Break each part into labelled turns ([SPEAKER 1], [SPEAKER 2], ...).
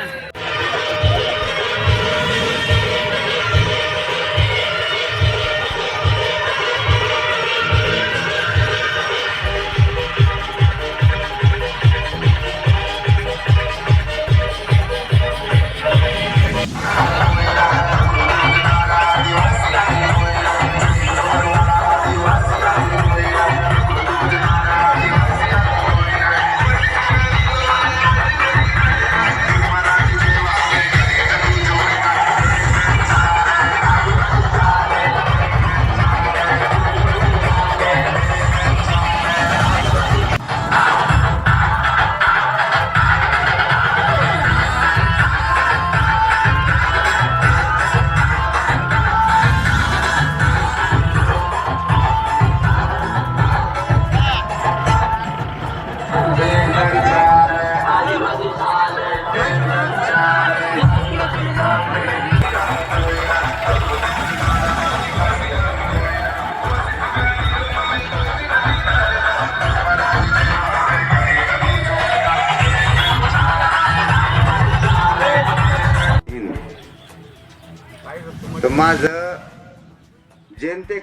[SPEAKER 1] Gracias.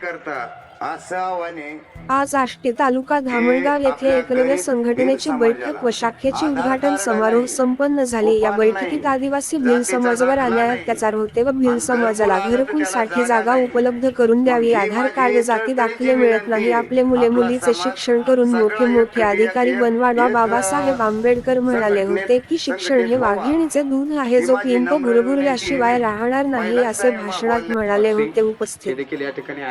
[SPEAKER 1] करता.
[SPEAKER 2] आज आष्टी तालुका धामणगाव येथे एकलव्य संघटनेची बैठक व शाखेची उद्घाटन समारोह संपन्न झाले. या बैठकीत आदिवासी भिल समाजावर अन्याय अत्याचार होते व भिल समाजाला घरकुलसाठी जागा उपलब्ध करून द्यावी. आधार कार्ड जाती दाखले मिळत नाही. आपले मुले मुलीचे शिक्षण करून मोठे मोठे अधिकारी बनवावा. बाबासाहेब आंबेडकर म्हणाले होते की शिक्षण हे वाघिणीचे दूध आहे. जो पिंप गुरगुरल्याशिवाय राहणार नाही असे भाषणात म्हणाले होते उपस्थित.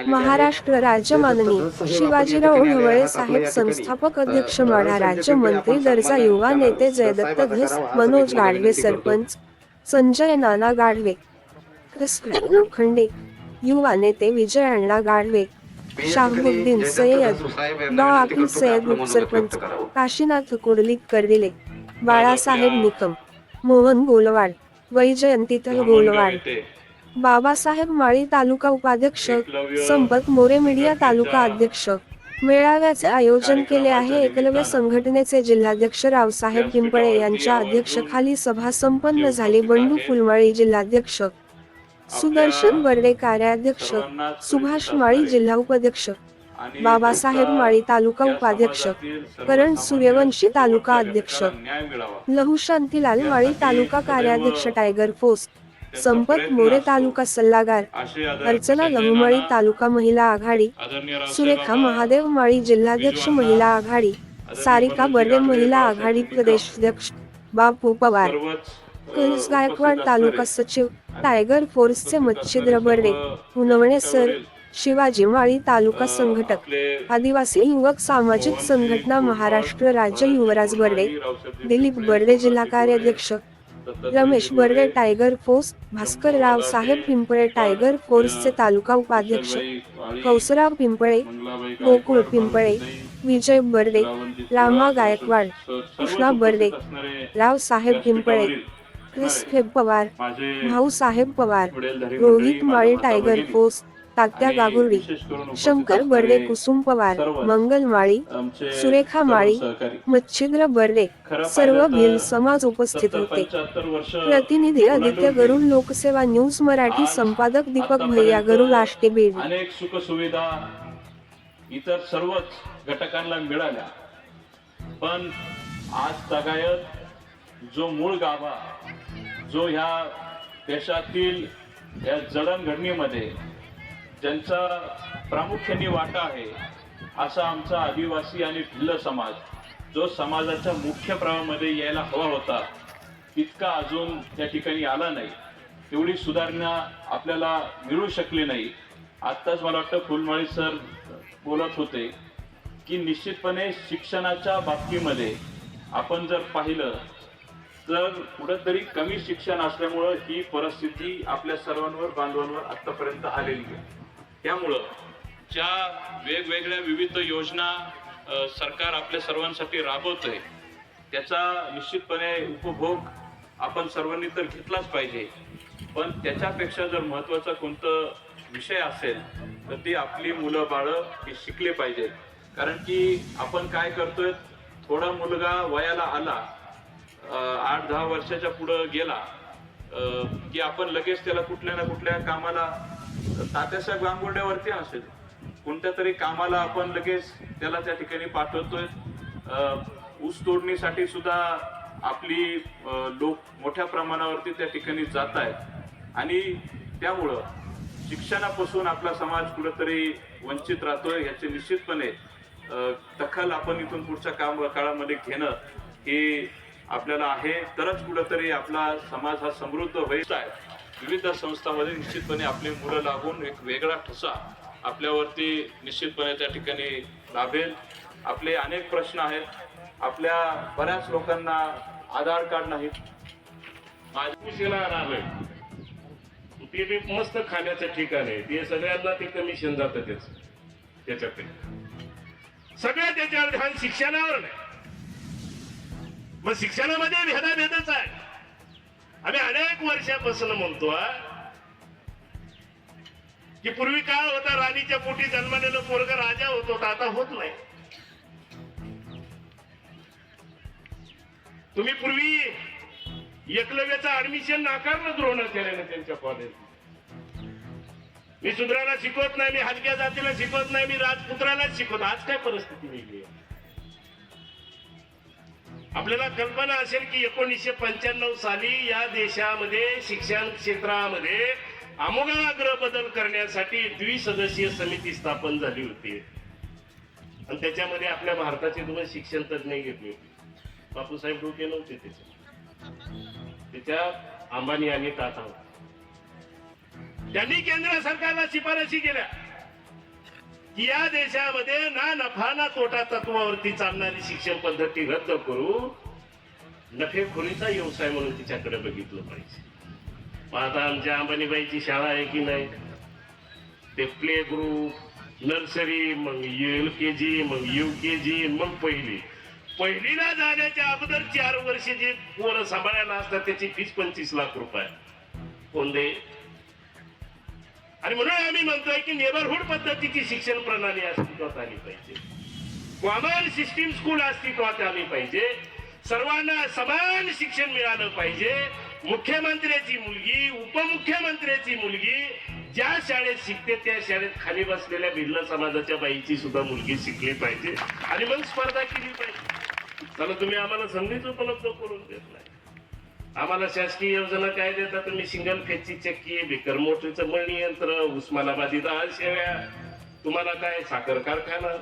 [SPEAKER 2] महाराष्ट्र राज्य माननीय शिवाजीराव ढवळे साहेब संस्थापक अध्यक्ष माढा राज्य मंत्री दर्जा युवा नेते जयदत्त घस मनोज गाडवे सरपंच संजय नाना गाडवे खंडे लोखंडे युवा नेते विजय अण्णा गाडवे शाहबुद्दीन सय्यद डॉ अकिल सय्यद उपसरपंच काशीनाथ कोडली करदिले बाळासाहेब निकम मोहन गोलवाड वैजयंतीतर गोलवाड बाबासाहेब माळी तालुका उपाध्यक्ष संपत मोरे मीडिया तालुका अध्यक्ष. मेळाव्याचे आयोजन केले आहे एकलव्य संघटनेचे जिल्हाध्यक्ष रावसाहेब पिंपळे यांच्या अध्यक्षखाली सभा संपन्न झाली बंडू फुलमाळी जिल्हाध्यक्ष. सुदर्शन बर्डे कार्याध्यक्ष सुभाष माळी जिल्हा उपाध्यक्ष. बाबासाहेब माळी तालुका उपाध्यक्ष करण सूर्यवंशी तालुका अध्यक्ष. लहू शांतीलाल माळी तालुका कार्याध्यक्ष टायगर फोर्स. संपत मोरे तालुका सल्लागार अर्चना लहुमाळी तालुका महिला आघाडी सुरेखा महादेव माळी जिल्हाध्यक्ष महिला आघाडी सारिका बर्डे महिला आघाडी प्रदेशाध्यक्ष बापू पवार कैलास गायकवाड तालुका सचिव टायगर फोर्सचे मच्छिद्र बर्डे उनवणे सर शिवाजी माळी तालुका संघटक आदिवासी युवक सामाजिक संघटना महाराष्ट्र राज्य युवराज बर्डे दिलीप बर्डे जिल्हा कार्याध्यक्ष Ramesh Barde tiger force Bhaskar Rao Saheb Pimple tiger फोर्सचे तालुका उपाध्यक्ष कौसराव पिंपळे गोकुळ पिंपळे विजय बर्डे रामा गायकवाड कृष्णा बर्डे राव साहेब पिंपळे क्रिस्फेब पवार भाऊ साहेब पवार रोहित माळी टायगर फोर्स तात्या गागुर्डी शंकर बर्डे कुसुम पवार मंगल माळी सुरेखा माळी मच्छिद्र बर्डे सर्व भिल समाज उपस्थित होते. प्रतिनिधी आदित्य गरुड लोकसेवा न्यूज मराठी संपादक दीपक भैया गरुड आष्टे बीड.
[SPEAKER 3] अनेक सुखसुविधा इतर सर्वच घटकांना मिळाल्या. पण आज तगायत जो मूळ गाभा जो ह्या देशातील या जडणघडणीमध्ये ज्यांचा प्रामुख्याने वाटा आहे असा आमचा आदिवासी आणि भिल्ल समाज जो समाजाच्या मुख्य प्रवाहामध्ये यायला हवा होता तितका अजून त्या ठिकाणी आला नाही. तेवढी सुधारणा आपल्याला मिळू शकली नाही. आत्ताच मला वाटतं फुलमाळी सर बोलत होते की निश्चितपणे शिक्षणाच्या बाबतीमध्ये आपण जर पाहिलं तर कुठंतरी कमी शिक्षण असल्यामुळं ही परिस्थिती आपल्या सर्वांवर बांधवांवर आत्तापर्यंत आलेली आहे. त्यामुळं ज्या वेगवेगळ्या विविध योजना सरकार आपल्या सर्वांसाठी राबवत आहे त्याचा निश्चितपणे उपभोग आपण सर्वांनी तर घेतलाच पाहिजे. पण त्याच्यापेक्षा जर महत्त्वाचा कोणतं विषय असेल तर ती आपली मुलं बाळं हे शिकले पाहिजेत. कारण की आपण काय करतोय थोडा मुलगा वयाला आला आठ दहा वर्षाच्या पुढं गेला की आपण लगेच त्याला कुठल्या ना कुठल्या कामाला तात्याच्या गांगोड्यावरती असेल. कोणत्या तरी कामाला आपण लगेच त्याला त्या ठिकाणी पाठवतोय. ऊस तोडणीसाठी सुद्धा आपली लोक मोठ्या प्रमाणावरती त्या ठिकाणी जात आहेत आणि त्यामुळं शिक्षणापासून आपला समाज कुठंतरी वंचित राहतोय याचे निश्चितपणे दखल आपण इथून पुढच्या काम काळामध्ये घेणं हे आपल्याला आहे. तरच कुठंतरी आपला समाज हा समृद्ध व्हायचा आहे विविध संस्थांमध्ये निश्चितपणे आपली मुलं लागून एक वेगळा ठसा आपल्यावरती निश्चितपणे त्या ठिकाणी लाभेल आपले अनेक प्रश्न आहेत. आपल्या बऱ्याच लोकांना आधार कार्ड नाहीत. माझ्या
[SPEAKER 4] आलोय ते बी मस्त खाण्याचं ठिकाण आहे. ते सगळ्यांना ते कमिशन जातं त्याच. त्याच्यात सगळं त्याच्यावर ध्यान शिक्षणावर नाही. मग शिक्षणामध्ये भेदाभेदच आहे. आम्ही अनेक वर्षापासून म्हणतो की पूर्वी काळ होता राणीच्या पोटी जन्मलेलं पोरग राजा होत होता आता होत नाही. तुम्ही पूर्वी एकलव्याचं ऍडमिशन नाकारलं द्रोणाचार्याने त्यांच्या कॉलेज मी सुधाराला शिकवत नाही मी हलक्या जातीला शिकवत नाही मी राजपुत्रालाच शिकवत आज काय परिस्थिती वेगळी आहे? आपल्याला कल्पना असेल की एकोणीसशे पंच्याण्णव साली या देशामध्ये शिक्षण क्षेत्रामध्ये आमोघाग्र बदल करण्यासाठी द्विसदस्यीय समिती स्थापन झाली होती. आणि त्याच्यामध्ये आपल्या भारताचे दोन शिक्षण तज्ञ घेतले होते. बापूसाहेब डोके नव्हते त्याचे त्याच्या अंबानी आणि ताता त्यांनी केंद्र सरकारला शिफारशी केल्या. या देशामध्ये ना नफा ना तोटा तत्वावरती चालणारी शिक्षण पद्धती रद्द करू नफेखोरीचा व्यवसाय म्हणून तिच्याकडे बघितलं पाहिजे. मग आता आमच्या अंबानीबाईची शाळा आहे की नाही? ते प्ले ग्रुप नर्सरी मग एल के जी मग यू के जी मग पहिली. पहिलीला जाण्याच्या अगोदर चार वर्ष जे पोरं सांभाळायला असतात त्याची फीस पंचवीस लाख रुपये. कोण दे? आणि म्हणून आम्ही म्हणतोय की नेबरहुड पद्धतीची शिक्षण प्रणाली अस्तित्वात आली पाहिजे. कॉमन सिस्टीम स्कूल अस्तित्वात आली पाहिजे. सर्वांना समान शिक्षण मिळालं पाहिजे. मुख्यमंत्र्याची मुलगी उपमुख्यमंत्र्याची मुलगी ज्या शाळेत शिकते त्या शाळेत खाली बसलेल्या बिर्ला समाजाच्या बाईची सुद्धा मुलगी शिकली पाहिजे. आणि मग स्पर्धा केली पाहिजे. चला तुम्ही आम्हाला संधीच उपलब्ध करून देत नाही. आम्हाला शासकीय योजना काय देतात तुम्ही सिंगल फेजची चक्की बिकर मोटरीचं मळणी यंत्र उस्मानाबादी दहा शेव्या. तुम्हाला काय साखर कारखाना?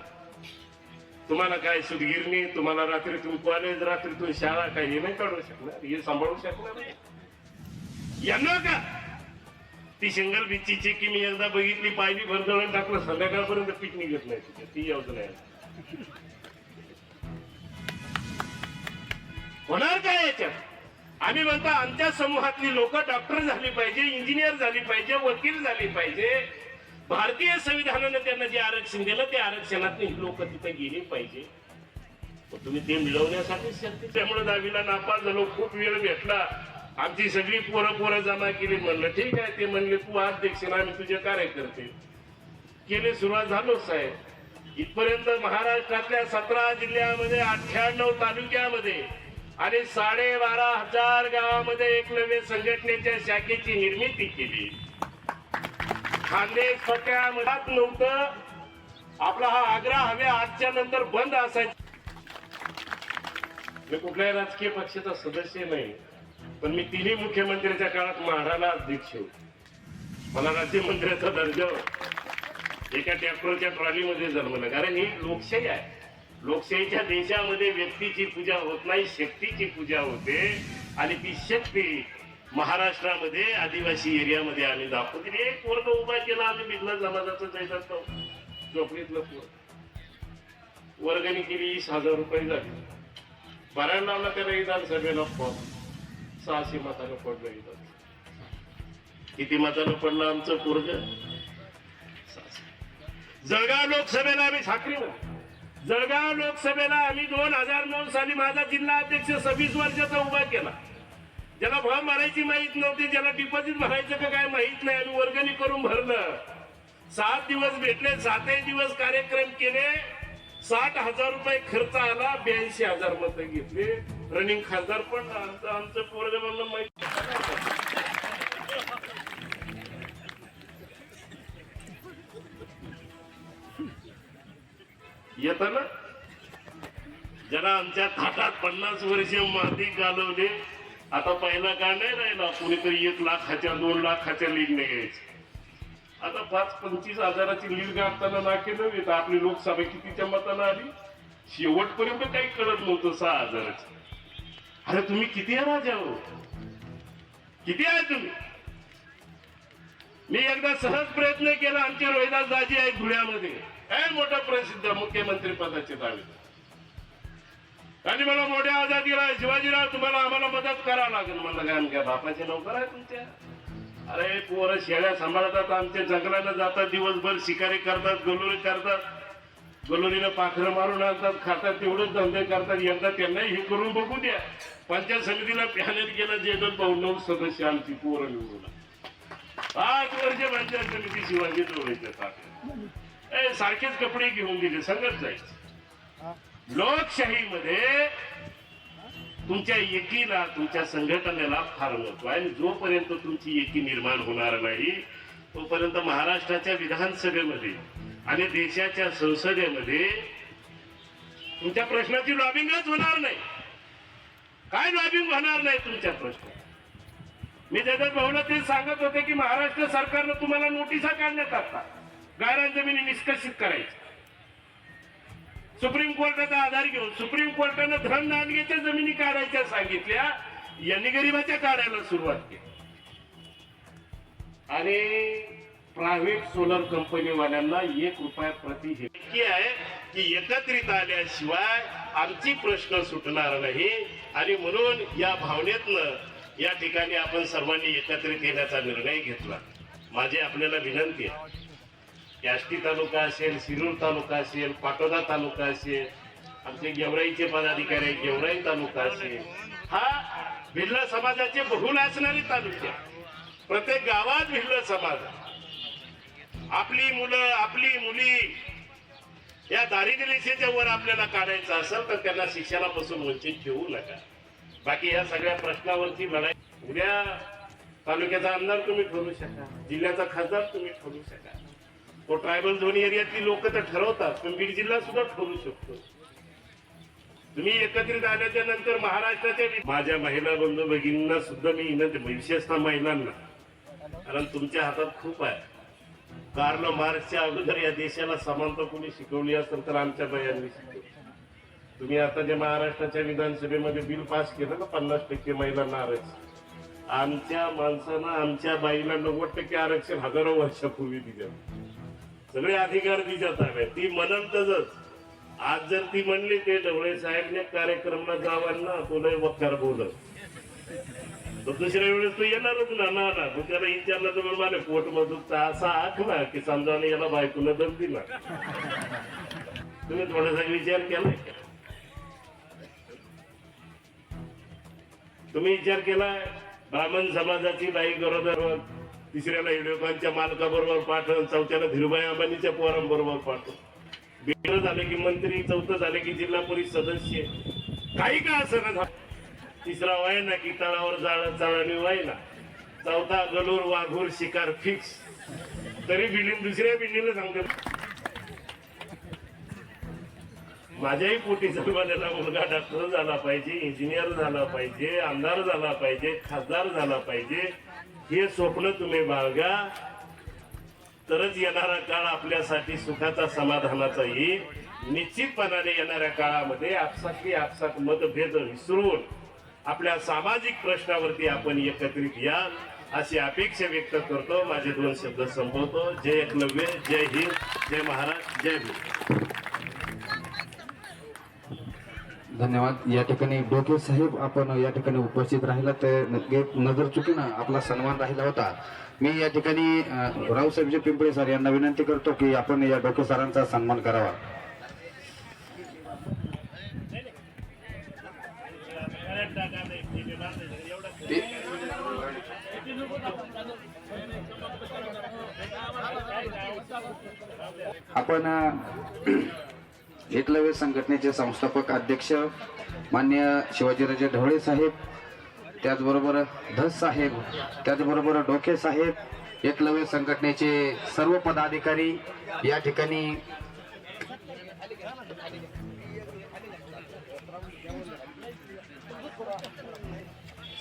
[SPEAKER 4] तुम्हाला काय सुदगिरणी तुम्हाला रात्रीतून कॉलेज रात्रीतून शाळा काय हे नाही काढू शकणार? हे सांभाळू शकणार यांना का? ती सिंगल बीचची चक्की मी एकदा बघितली पाहिली भरदळून टाकलं संध्याकाळपर्यंत पीक निघत नाही तिथे. ती योजना आहे. होणार का आम्ही म्हणतो आमच्या समूहातली लोक डॉक्टर झाली पाहिजे इंजिनियर झाली पाहिजे वकील झाली पाहिजे. भारतीय संविधानानं त्यांना जे आरक्षण दिलं ते आरक्षणात लोक तिथे गेली पाहिजे. मग तुम्ही ते मिळवण्यासाठीच शक्ती त्यामुळे दहावीला नापास झालो खूप वेळ भेटला. आमची सगळी पोरं पोरं जमा केली. म्हणलं ठीक आहे. ते म्हणले तू अध्यक्ष आम्ही तुझे कार्यकर्ते. केले सुरुवात झालो साहेब. इथपर्यंत महाराष्ट्रातल्या सतरा जिल्ह्यामध्ये अठ्ठ्याण्णव तालुक्यामध्ये आणि साडेबारा हजार गावामध्ये एकलव्य संघटनेच्या शाखेची निर्मिती केली. खानदेश पट्ट्या मनात नव्हतं. आपला हा आग्रा हवे आजच्या नंतर बंद असायचा. मी कुठल्याही राजकीय पक्षाचा सदस्य नाही पण मी तिन्ही मुख्यमंत्र्यांच्या काळात महाराला अध्यक्ष होतो. मला राज्यमंत्र्याचा दर्जा एका टॅक्टरच्या ट्रॉलीमध्ये जन्मलं कारण ही लोकशाही आहे. लोकशाहीच्या देशामध्ये व्यक्तीची पूजा होत नाही शक्तीची पूजा होते. आणि ती शक्ती महाराष्ट्रामध्ये आदिवासी एरियामध्ये आम्ही दाखवतो एक वर्ग उभा केला आम्ही बिगला समाजाचं जायचं तो झोपडीतलं पोर वर्गणी केली वीस हजार रुपये झाली. भरायला लावला त्याला विधानसभेला फॉर्म. सहाशे मतानं पडलं विधान किती मतानं पडलं आमचं पोरग? जळगाव लोकसभेला आम्ही ठाकरे जळगाव लोकसभेला आम्ही दोन हजार नऊ साली माझा जिल्हा अध्यक्ष सव्वीस वर्षाचा उभा केला. ज्याला फॉर्म भरायची माहीत नव्हती ज्याला डिपॉझिट भरायचं का काय माहीत नाही आम्ही वर्गणी करून भरलं. सात दिवस भेटले सातही दिवस कार्यक्रम केले. साठ हजार रुपये खर्च आला ब्याऐंशी हजार मत घेतले. रनिंग खासदार पण आमचं आमचं पोरग म्हणलं माहिती येत ना ज्याला आमच्या थाटात पन्नास वर्ष माती घालवले. आता पहिला काय नाही राहिला? कुणीतरी एक लाखाच्या दोन लाखाच्या लीग नाही घ्यायची आता पाच पंचवीस हजाराची लीड गाठताना नाके नव्हे तर आपली लोकसभा कितीच्या मतानं आली? शेवटपर्यंत काही कळत नव्हतं सहा हजाराची. अरे तुम्ही किती आहे राजा हो? किती आहे तुम्ही? मी एकदा सहज प्रयत्न केला आमचे रोहिदास दाजी आहेत धुळ्यामध्ये. काय मोठा प्रसिद्ध मुख्यमंत्री पदाचे दावे आणि मला मोठ्या आवाजात दिला शिवाजीराव तुम्हाला आम्हाला मदत करावं लागेल. म्हणलं काय आमच्या बापाचे नोकर आहे तुमच्या. अरे पोरं शेळ्या सांभाळतात आमच्या जंगलाला जातात दिवसभर शिकारी करतात गलोरी करतात. गलोरीनं पाखरं मारून आणतात खातात तेवढेच धंदे करतात. यंदा त्यांनाही हे करून बघू द्या. पंचायत समितीला पॅनल गेला जे भाऊ नऊ सदस्य आमची पोरं निवडून पाच वर्ष पंचायत समिती शिवाजी डोळ्याच्या सारखेच कपडे घेऊन गेले संगत जायचं. लोकशाहीमध्ये तुमच्या एकीला तुमच्या संघटनेला फार महत्त्व आहे. आणि जोपर्यंत तुमची एकी निर्माण होणार नाही तोपर्यंत महाराष्ट्राच्या विधानसभेमध्ये आणि देशाच्या संसदेमध्ये तुमच्या प्रश्नाची लॉबिंगच होणार नाही. काय लॉबिंग होणार नाही तुमच्या प्रश्न मी जगत भाऊला ते सांगत होते की महाराष्ट्र सरकारनं तुम्हाला नोटिसा काढण्यात आता गायरान जमिनी निष्कर्षित करायची. सुप्रीम कोर्टाचा आधार घेऊन सुप्रीम कोर्टानं धन नांदगेच्या जमिनी काढायच्या सांगितल्या यांनी गरिबाच्या काढायला सुरुवात केली. आणि प्रायव्हेट सोलर कंपनीवाल्यांना एक रुपया प्रति हेक्टरी आहे की एकत्रित आल्याशिवाय आमची प्रश्न सुटणार नाही. आणि म्हणून या भावनेतनं या ठिकाणी आपण सर्वांनी एकत्रित येण्याचा निर्णय घेतला. माझी आपल्याला विनंती आहे. की तालुका असेल शिरूर तालुका असेल पाटोदा तालुका असेल आमचे गेवराईचे पदाधिकारी आहेत, गेवराई तालुका असेल हा भिल्ल समाजाचे बहुल असणारे तालुके. प्रत्येक गावात भिल्ल समाज. आपली मुलं आपली मुली या दारिद्र्य रेषेच्या वर आपल्याला काढायचं असेल तर त्यांना शिक्षणापासून वंचित ठेवू नका. बाकी या सगळ्या प्रश्नावरती लढाई. उद्या तालुक्याचा आमदार तुम्ही ठरू शका जिल्ह्याचा खासदार तुम्ही ठरू शका तो ट्रायबल झोन एरियातली लोक तर ठरवतात पण बीड जिल्हा सुद्धा ठरवू शकतो. तुम्ही एकत्रित आल्याच्यानंतर महाराष्ट्राच्या माझ्या महिला बंधू भगिनींना सुद्धा मी विनंती विशेषतः महिलांना कारण तुमच्या हातात खूप आहे. कार्ल मार्क्सच्या अगोदर या देशाला समानता कोणी शिकवली असेल तर आमच्या बायांनी शिकवली. तुम्ही आता जे महाराष्ट्राच्या विधानसभेमध्ये बिल पास केलं ना पन्नास टक्के महिलांना आरक्षण. आमच्या माणसानं आमच्या बाईला नव्वद टक्के आरक्षण हजारो वर्षापूर्वी दिलं. सगळे अधिकार तिच्यात आले ती म्हणतच. आज जर ती म्हणली ते ढवळे साहेबने कार्यक्रमला जावांना तुला वक्कार बोलत. तर दुसऱ्या वेळेस तू येणारच ना ना ना. तू त्याला विचारलं तर मला पोट मधून असा आख ना की समजा याला बायकोला दर दिला. तुम्ही थोडासा विचार केलाय का तुम्ही विचार केलाय ब्राह्मण समाजाची बाई गरोदर तिसऱ्याला व्हिडिओकॉनच्या मालकाबरोबर पाठवून चौथ्याला धीरुभाई अंबानीच्या पोरांबरोबर पाठवून बेर झाले की मंत्री चौथं झाले की जिल्हा परिषद सदस्य. काही का असं ना तिसरा वाय ना की तळावर जाळ चाळणी व्हायला. चौथा गलूर वाघूर शिकार फिक्स तरी बिल्डिंग दुसऱ्या बिल्डिंगला सांगते. माझ्याही पोटी जन्मलेला मुलगा डॉक्टर झाला पाहिजे इंजिनियर झाला पाहिजे आमदार झाला पाहिजे खासदार झाला पाहिजे. हे स्वप्न तुम्ही बाळगा. तरच येणारा काळ आपल्यासाठी सुखाचा समाधानाचा येईल. निश्चितपणाने येणाऱ्या काळामध्ये आपसातली आपसात मतभेद विसरून आपल्या सामाजिक प्रश्नावरती आपण एकत्रित याल अशी अपेक्षा व्यक्त करतो. माझे दोन शब्द संपवतो. जय एकलव्य जय हिंद जय महाराज जय भीम.
[SPEAKER 5] धन्यवाद. या ठिकाणी डोके साहेब आपण या ठिकाणी उपस्थित राहिला तर नजर चुकीनं आपला सन्मान राहिला होता. मी या ठिकाणी रावसाहेबजी पिंपळे सर यांना विनंती करतो की आपण या डोके सरांचा सन्मान करावा. आपण एकलव्य संघटनेचे संस्थापक अध्यक्ष मान्य शिवाजीराजे ढवळे साहेब त्याचबरोबर धस साहेब त्याचबरोबर डोके साहेब एकलव्य संघटनेचे सर्व पदाधिकारी या ठिकाणी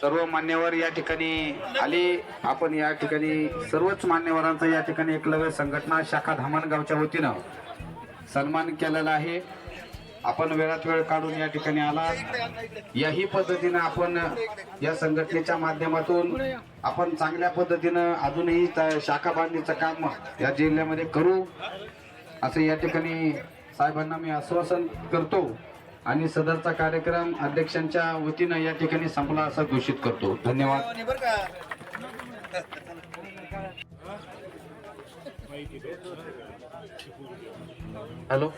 [SPEAKER 5] सर्व मान्यवर या ठिकाणी आले. आपण या ठिकाणी सर्वच मान्यवरांचा या ठिकाणी एकलव्य संघटना शाखा धामणगावच्या वतीनं सन्मान केलेला आहे. आपण वेळात वेळ काढून या ठिकाणी आला याही पद्धतीनं आपण या संघटनेच्या माध्यमातून आपण चांगल्या पद्धतीनं अजूनही त- शाखा बांधणीचं काम या जिल्ह्यामध्ये करू. असं या ठिकाणी साहेबांना मी आश्वासन करतो आणि सदरचा कार्यक्रम अध्यक्षांच्या वतीनं या ठिकाणी संपला असं घोषित करतो. धन्यवाद. हॅलो.